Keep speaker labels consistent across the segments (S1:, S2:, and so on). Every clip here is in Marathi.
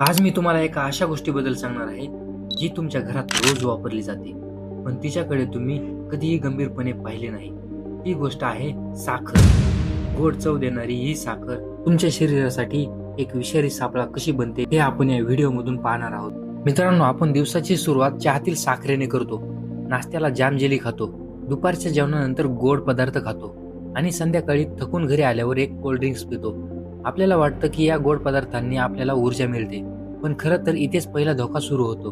S1: आज मी तुम्हाला एका अशा गोष्टीबद्दल सांगणार आहे जी तुमच्या घरात रोज वापरली जाते. पण तिच्याकडे तुम्ही कधीही गंभीरपणे पाहिले नाही. ही गोष्ट आहे साखर. गोड चव देणारी ही साखर तुमच्या शरीरासाठी एक विषारी सापळा कशी बनते हे आपण या व्हिडिओमधून पाहणार आहोत. मित्रांनो आपण दिवसाची सुरुवात चहातील साखरेने करतो. नाश्त्याला जाम जेली खातो. दुपारच्या जेवणानंतर गोड पदार्थ खातो. आणि संध्याकाळी थकून घरी आल्यावर एक कोल्ड ड्रिंक्स पितो. आपल्याला वाटतं की या गोड पदार्थांनी आपल्याला ऊर्जा मिळते पण खरं तर इथेच पहिला धोका सुरू होतो.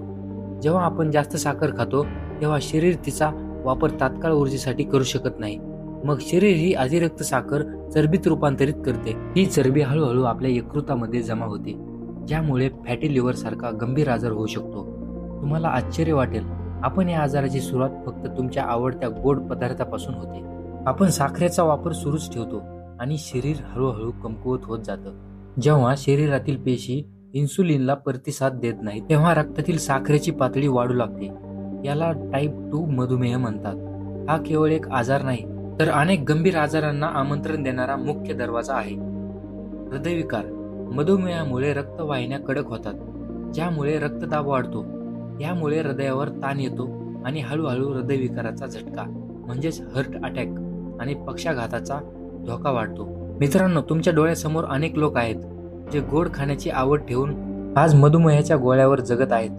S1: जेव्हा आपण जास्त साखर खातो तेव्हा शरीर तिचा वापर तात्काळ ऊर्जेसाठी करू शकत नाही. मग शरीर ही अतिरिक्त साखर चरबीत रूपांतरित करते. ही चरबी हळूहळू आपल्या यकृतामध्ये जमा होते. ज्यामुळे फॅटी लिव्हर सारखा गंभीर आजार होऊ शकतो. तुम्हाला आश्चर्य वाटेल आपण या आजाराची सुरुवात फक्त तुमच्या आवडत्या गोड पदार्थापासून होते. आपण साखरेचा वापर सुरूच ठेवतो. आणि शरीर हळूहळू कमकुवत होत जातं. जेव्हा शरीरातील पेशी इन्सुलिनला प्रतिसाद देत नाही तेव्हा रक्तातील साखरेची पातळी वाढू लागते. याला टाईप टू मधुमेह म्हणतात. हा केवळ एक आजार नाही तर अनेक गंभीर आजारांना आमंत्रण देणारा मुख्य दरवाजा आहे. हृदयविकार. मधुमेहामुळे रक्तवाहिन्या कडक होतात. ज्यामुळे रक्तदाब वाढतो. यामुळे हृदयावर ताण येतो आणि हळूहळू हृदयविकाराचा झटका म्हणजेच हार्ट अटॅक आणि पक्षाघाताचा धोका वाढतो मित्रांनो तुमच्या डोळ्यासमोर अनेक लोक आहेत जे गोड खाण्याची आवड ठेवून आज मधुमेहाच्या गोळ्यावर जगत आहेत.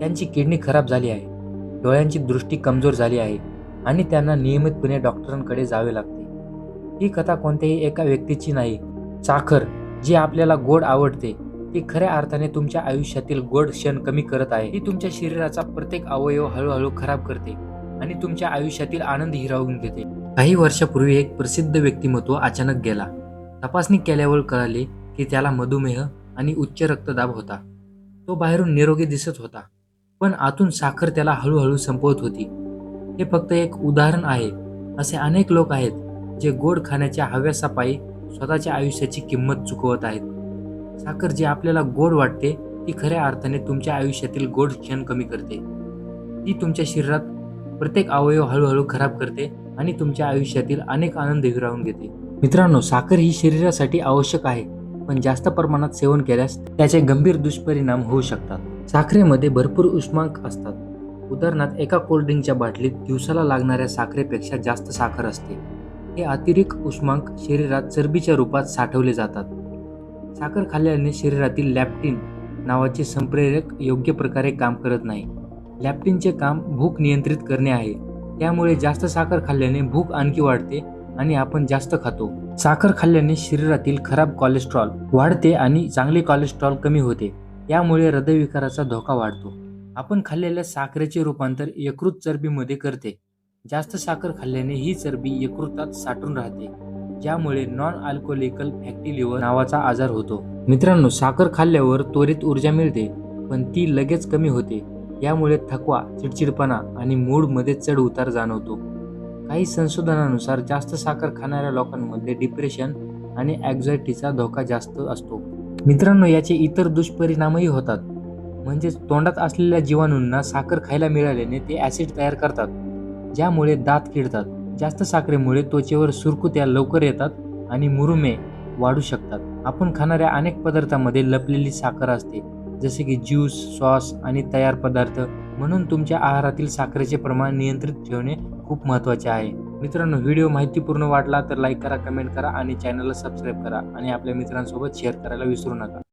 S1: त्यांची किडनी खराब झाली आहे. डोळ्यांची दृष्टी कमजोर झाली आहे आणि त्यांना नियमितपणे डॉक्टरांकडे जावे लागते. ही कथा कोणत्याही एका व्यक्तीची नाही. साखर जी आपल्याला गोड आवडते ती खऱ्या अर्थाने तुमच्या आयुष्यातील गोड क्षण कमी करत आहे. ती तुमच्या शरीराचा प्रत्येक अवयव हळूहळू खराब करते आणि तुमच्या आयुष्यातील आनंद हिरावून घेते. काही वर्षापूर्वी एक प्रसिद्ध व्यक्तिमत्व अचानक गेला. तपासणी केल्यावर कळाले की त्याला मधुमेह आणि उच्च रक्तदाब होता. तो बाहेरून निरोगी दिसत होता पण आतून साखर त्याला हळूहळू संपवत होती. हे फक्त एक उदाहरण आहे असे अनेक लोक आहेत जे गोड खाण्याच्या हव्यासापायी स्वतःच्या आयुष्याची किंमत चुकवत आहेत. साखर जी आपल्याला गोड वाटते ती खऱ्या अर्थाने तुमच्या आयुष्यातील गोड क्षण कमी करते. ती तुमच्या शरीरात प्रत्येक अवयव हळूहळू खराब करते आणि तुमच्या आयुष्यातील अनेक आनंद हिरावून घेते. मित्रांनो साखर ही शरीरासाठी आवश्यक आहे पण जास्त प्रमाणात सेवन केल्यास त्याचे गंभीर दुष्परिणाम होऊ शकतात. साखरेमध्ये भरपूर उष्मांक असतात. उदाहरणार्थ एका कोल्ड्रिंकच्या बाटलीत दिवसाला लागणाऱ्या साखरेपेक्षा जास्त साखर असते. हे अतिरिक्त उष्मांक शरीरात चरबीच्या रूपात साठवले जातात. साखर खाल्ल्याने शरीरातील लॅप्टिन नावाचे संप्रेरक योग्य प्रकारे काम करत नाही. लॅप्टिनचे काम भूक नियंत्रित करणे आहे. त्यामुळे जास्त साखर खाल्ल्याने भूक आणखी वाढते आणि आपण जास्त खातो. साखर खाल्ल्याने शरीरातील खराब कोलेस्ट्रॉल वाढते आणि चांगले कोलेस्ट्रॉल कमी होते. यामुळे हृदयविकाराचा धोका वाढतो. आपण खाल्लेल्या साखरेचे रूपांतर यकृत चरबीमध्ये करते. जास्त साखर खाल्ल्याने ही चरबी यकृतात साठून राहते ज्यामुळे नॉन अल्कोहोलिकल फॅटी लिव्हर नावाचा आजार होतो. मित्रांनो साखर खाल्ल्यावर त्वरित ऊर्जा मिळते पण ती लगेच कमी होते. यामुळे थकवा चिडचिडपणा आणि मूडमध्ये चढ उतार जाणवतो. काही संशोधनानुसार जास्त साखर खाणाऱ्या लोकांमध्ये डिप्रेशन आणि ॲक्झायटीचा धोका जास्त असतो. मित्रांनो याचे इतर दुष्परिणामही होतात. म्हणजेच तोंडात असलेल्या जीवाणूंना साखर खायला मिळाल्याने ते ॲसिड तयार करतात ज्यामुळे दात किडतात. जास्त साखरेमुळे त्वचेवर सुरकुत्या लवकर येतात आणि मुरुमे वाढू शकतात. आपण खाणाऱ्या अनेक पदार्थांमध्ये लपलेली साखर असते. जसे की ज्यूस सॉस आणि तयार पदार्थ. म्हणून तुमच्या आहारातील साखरेचे प्रमाण नियंत्रित ठेवणे खूप महत्त्वाचे आहे. मित्रांनो व्हिडिओ माहितीपूर्ण वाटला तर लाईक करा कमेंट करा आणि चॅनलला सबस्क्राईब करा आणि आपल्या मित्रांसोबत शेअर करायला विसरू नका.